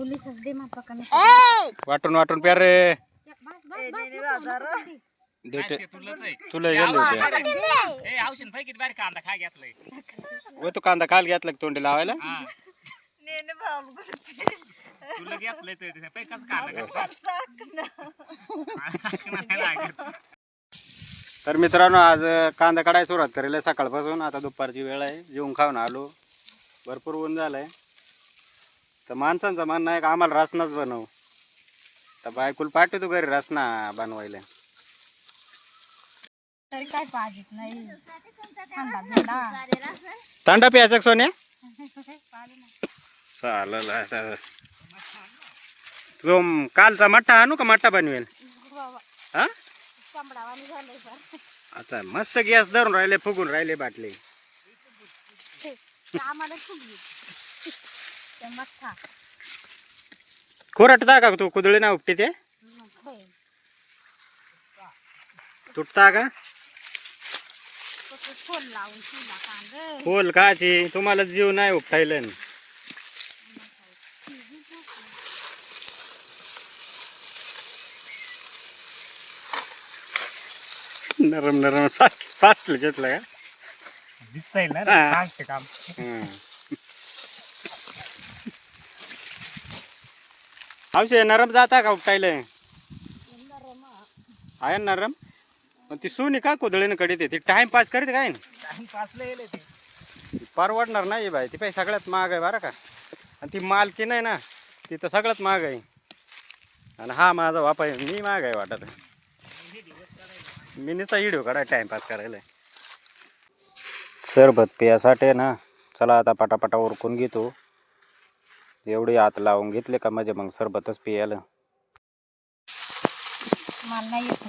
ओली मापा कमी वाटून वाटून प्यार. रे तुला औषध कांदा खा घेतलाय तू कांदा काल घेतला तोंडी लावायला? तुला घेतलंय तर कांदा तर मित्रांनो आज कांदा काढायला सुरुवात करेल. सकाळपासून आता दुपारची वेळ आहे. जेवून खाऊन आलो. भरपूर ऊन झालंय. तर माणसांचं म्हणणं आहे का आम्हाला रसनाच बनव. तर बायकुल पाठवतो घरी रसना बनवायला. तरी काय पाहिजे नाही. थंडा थंडा थंडा प्यायचा का सोन्या? चालेल आता. तो कालचा मठ्ठा आणू का मठ्ठा बनवेल? हा झालंय सर आता मस्त गॅस धरून राहिले फुगून राहिले बाटले. आम्हाला ते मठ्ठा. खोरटता का तू? कुदळी ना उपटी ते? होय. तुटता का? कसं फोन लावून तुला कांद. खोल काची. तुम्हाला जीव नाही उपटायला. नरम नरम फास्ट फास्ट घेतलं का? दिसतंय ना हा. सांगते काम. हं. औषध नरम जाता का उपटायला आहे ना नरम? मग ती सोनी का कुदळीनं कडीते ती टाइमपास करते काय ना? टाइम पासला येले ते. परवडणार नाही बाई ती पाहिजे सगळ्यात महाग आहे बरं का. आणि ती मालकी नाही ना ती तर सगळ्यात महाग आहे. आणि हा माझा वापा आहे मी महाग आहे वाटत. मी नुसता व्हिडिओ काढाय टाइमपास करायला सरबत पियासाठी ना चला आता पटापटा उरकून घेतो. एवढी आत लावून घेतले का म्हणजे मग सरबतच पियाला. मला नाही येत.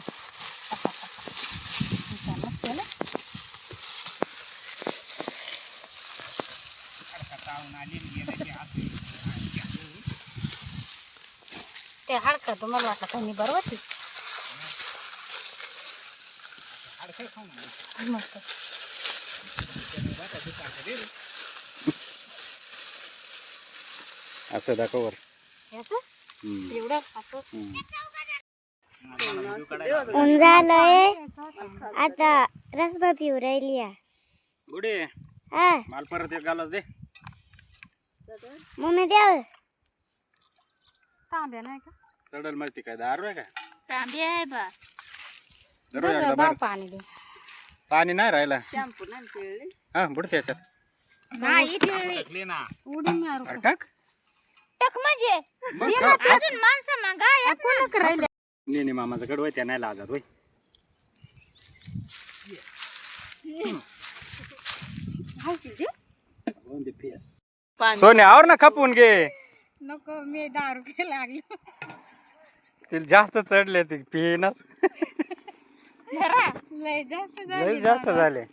ते हडकं तुम्हाला वाटलं त्यांनी बरोबर ती मस्त. असं दाखवर एवढं? ऊन झालंय. आता रसना पिऊ राहिली. गुडे हा. माल परत एक गालाच दे. मम्मी द्याव तांब्या नाही का? चढल मग ती काय दारू आहे का तांब्या आहे बा. एकदा. पाणी दे. पाणी नाही राहिला. हा बुड त्याच्यात नाही पिळली. टाकले ना. उडी मारू. अरे टाक. टक म्हणजे? मग अजून माणसं मागा कोण करायला नेने मामाचं कडवय त्या नाही लाजत होय. सोने आवर ना खपून घे. नको मी दारू घ्यायला लागलो. तिला जास्त चढले ती पिनच लय जास्त झाले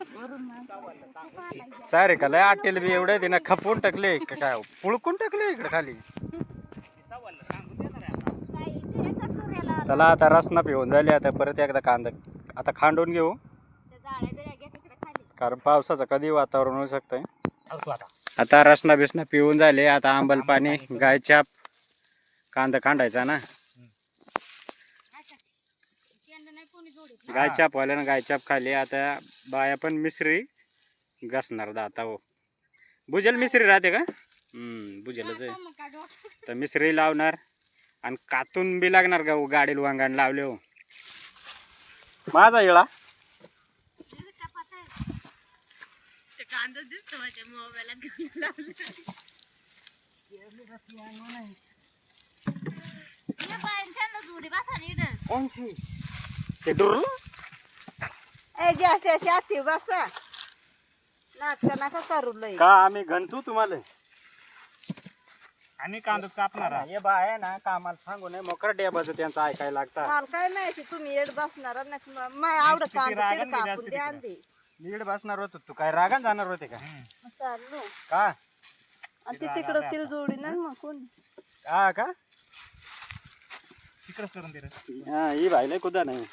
सारे का लय आटेल बी एवढे तिनं खपून टाकले का काय पुळकून टाकले इकडे खाली. चला आता रसना पिऊन झाली आता परत एकदा कांदा आता खांडून घेऊ. कारण पावसाचं कधी वातावरण होऊ शकतंय. तू आता आता रसना बिसना पिऊन झाले आता आंबल पाणी गायचाप कांदा कांडायचा ना. गायचाप वाल्यानं गायचाप खाली. आता बाया पण मिसरी घासणार दाता हो. भुजल मिसरी राहते का? हम्म भुजलच आहे. तर मिसरी लावणार आणि कातून बी लागणार का हो, गाडीला वांगाण लावले हो. माझा येळा कोणची? ते डुरलं ए गॅस त्याची आती बसा. नाटक नका करू लय का आम्ही घंटू तुम्हाला? आणि कांदा कापणार हे बाय ना कामाला सांगू नये मोकर डेबाचं त्यांचं ऐकायला लागतं. मला काय माहिती तुम्ही येड बसणार नाही माय आवडत कांदा रागाने तिड कापून जास्त द्या आणि दे लीड बसणार होतो. तू काय रागान जाणार होते का? चाललो का? आणि ती तिकडं तिल जोडी ना मग कोण? हा का? तिकडच करून दे रे हा ही बाईला कुदा नाही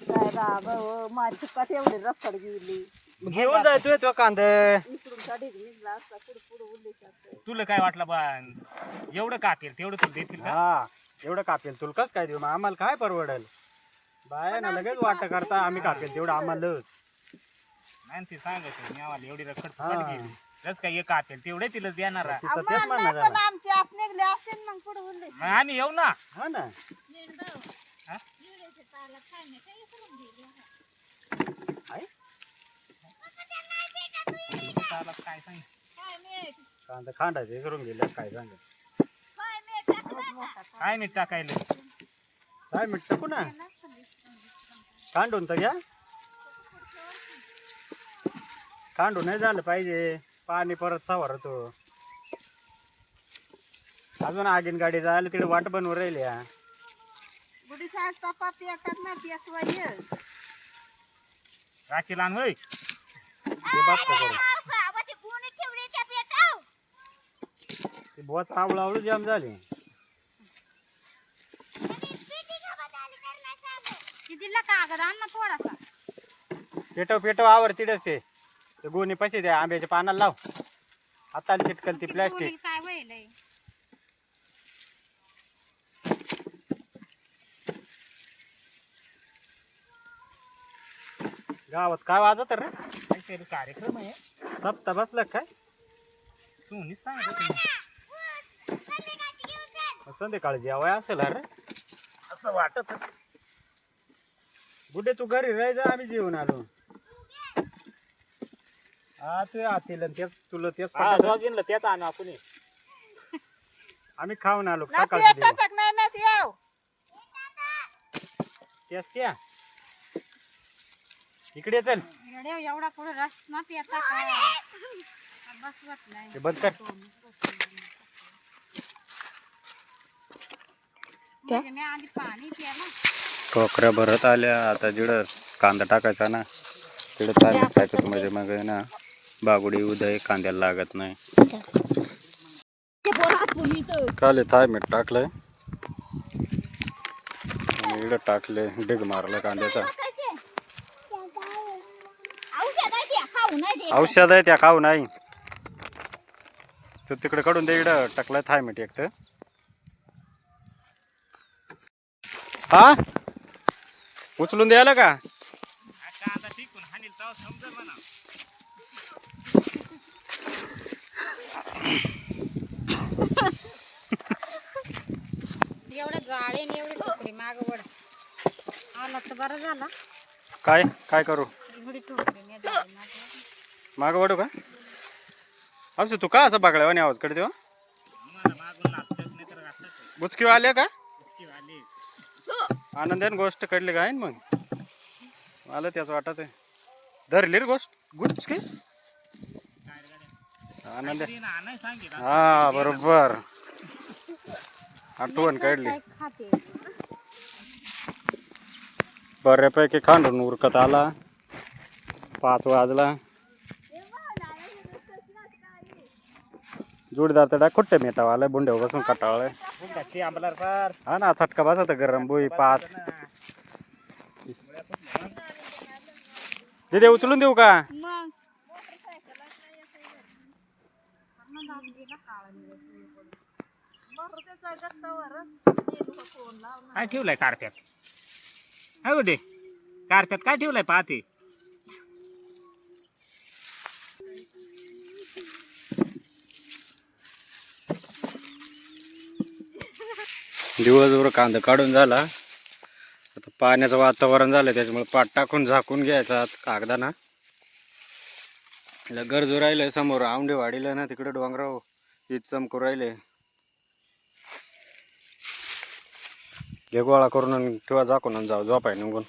काय बाबा हो माझी चुकात एवढी रफड गेली. घेऊन जायतोय तो कांदे? इकडून गाडीत निघला असता पुढे पुढे उडले तुला काय वाटलं बा एवढं कापेल तेवढं तुला देतील का? हा एवढं कापेल तुला कस काय देऊ? मग आम्हाला काय परवडेल? बाया ना लगेच वाटत करता आम्ही कापेल तेवढं आम्हाला नाही ते सांगायचं मी आम्हाला एवढी रखड हा. फुकट गेली. जस काय एक कापेल तेवढे तिला देणार आहे. तिचं तेच म्हणणं पण झालं. आमचे आप निघले असतील मग पुढे उडले मग आम्ही येऊ ना. हा ना. आहे? चालत काय सांग कांदा खांडायचे करून गेले काय सांग? काय मीठ टाकायला? काय मीठ टाकू ना? कांडून तर घ्या. कांडून नाही झालं पाहिजे. पाणी परत सावरतो. अजून आगीन गाडी जायला तिकडे वाट बनवून राहिली हा. चपाती येतात ना राखी लहान होय ते बघतो करून ती बोच आवळू आवळू जाम झाली. कितीला कागद आण ना थोडासा. पेटव पेटव आवर तिडच ते. ते गोणी पशी द्या आंब्याच्या पानाला लाव. हाताला चिटकल ती प्लॅस्टिक काय वयलंय गावात काय वाजत रे? काहीतरी कार्यक्रम आहे. सप्ता बसला काय? सोनी सांगत संध्याकाळी जेवाय असेल अरे. असं वाटत गुड्डे तू घरी राह जा आम्ही जेवून आलो. हा ते आतील आणि तेच तुला तेच. दोघींना त्याच आणू आपण. आम्ही खाऊन आलो ना सकाळची जेवण. नाही येऊ तेच त्या. इकडे चल. एवढा पुढे रस ना पियाचा बस वाटलाय ते बंद कर. म्हणजे मी आधी पाणी पिया ना. टोकऱ्या भरत आल्या. आता जिडं कांदा टाकायचा ना तिकडे काय टाकायचं म्हणजे मग आहे ना. बागुडी उदय कांद्याला लागत नाही. काले थाय मीठ टाकलंय. आणि इकडं टाकले डिग मारलं कांद्याचा. औषध आहे त्या खाऊ नाही. तर तिकडे कडून ते इकडं टाकलाय थाय मीठ एक तर. हा? उचलून द्यायला का? एवढ्या जाळे आणि एवढी टोकरी माग वड आला तर बरं झाला. काय? काय करू? एवढी टोकरी मागं. वाढू का? आमचं तू का असं बागड्यावानी आवाजकडे तेव्हा घातलं बुचकी आले का? आली आनंदाने गोष्ट कळली काय मग? मला त्याच वाटत आहे धरली रे गोष्ट? गुचकी? आनंद हा बरोबर. आठवण काढली. बऱ्यापैकी खांडून उरकत आला. पाच वाजला. जोडीदार तर खुट्टे मेटावा आलाय बुंड्यावर बसून फार. हा ना चटका बसत गरम बुई पाच. दे उचलून देऊ का? काय ठेवलंय कारप्यात काय दे कारप्यात काय ठेवलंय पाहते? दिवसभर कांदा काढून झाला. आता पाण्याचं वातावरण झालं त्याच्यामुळे पाट टाकून झाकून घ्यायचा कागदाना. इला गरजू राहिलं समोर आवंडे वाढीला ना तिकडे डोंगराव ईद चमकू राहिले. घे गोळा करून आणि ठेवा झाकून जाऊ झोपाय निघून.